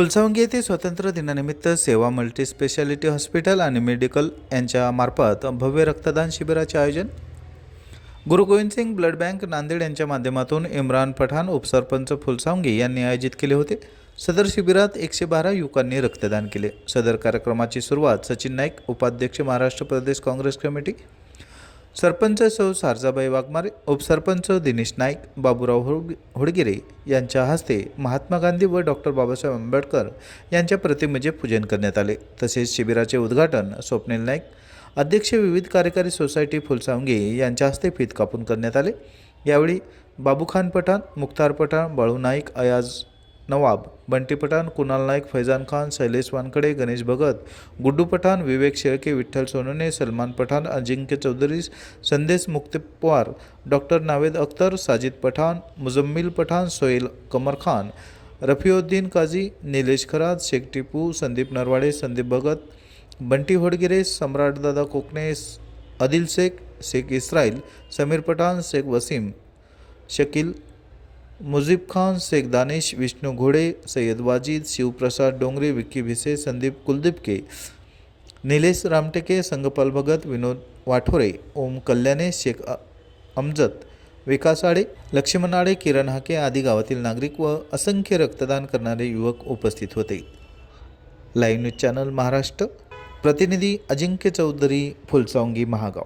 फुलसावंगी येथे स्वातंत्र्य दिनानिमित्त सेवा मल्टी स्पेशालिटी हॉस्पिटल आणि मेडिकल यांच्या मार्फत भव्य रक्तदान शिबिराचे आयोजन. गुरु गोविंद सिंग ब्लड बँक नांदेड यांच्या माध्यमातून इम्रान पठाण उपसरपंच फुलसावंगी यांनी आयोजित केले होते. सदर शिबिरात एकशे बारा युवकांनी रक्तदान केले. सदर कार्यक्रमाची सुरुवात सचिन नाईक उपाध्यक्ष महाराष्ट्र प्रदेश काँग्रेस कमिटी सरपंच सौ सारजाबाई वाघमारे उपसरपंच दिनेश नाईक बाबूराव होड होडगिरे यांच्या हस्ते महात्मा गांधी व डॉक्टर बाबासाहेब आंबेडकर यांच्या प्रतिमेचे पूजन करण्यात आले. तसेच शिबिराचे उद्घाटन स्वप्नील नाईक अध्यक्ष विविध कार्यकारी सोसायटी फुलसावंगे यांच्या हस्ते फीत कापून करण्यात आले. यावेळी बाबूखान पठाण मुख्तार पठाण बाळू नाईक अयाज नवाब बंटी पठाण कुणाल नाईक फैजान खान शैलेश वानकडे गणेश भगत गुड्डू पठाण विवेक शेळके विठ्ठल सोनवणे सलमान पठाण अजिंक्य चौधरी संदेश मुक्तिपवार डॉक्टर नावेद अख्तर साजिद पठाण मुजम्मिल पठाण सोहेल कमर खान रफिओद्दीन काझी निलेश खरात शेख टिपू संदीप नरवाडे संदीप भगत बंटी होडगिरे सम्राटदादा कोकणे आदिल शेख शेख इस्राईल समीर पठाण शेख वसीम शकील मुजीब खान शेख दानिश विष्णू घोडे सय्यद वाजिद शिवप्रसाद डोंगरे विक्की भिसे संदीप कुलदीपके निलेश रामटेके संगपाल भगत विनोद वाठोरे ओम कल्याणे शेख अमजत अमजद विकास आडे लक्ष्मण आडे किरण हाके आदी गावातील नागरिक व असंख्य रक्तदान करणारे युवक उपस्थित होते. लाईव्ह न्यूज चॅनल महाराष्ट्र प्रतिनिधी अजिंक्य चौधरी फुलसावंगी महागाव.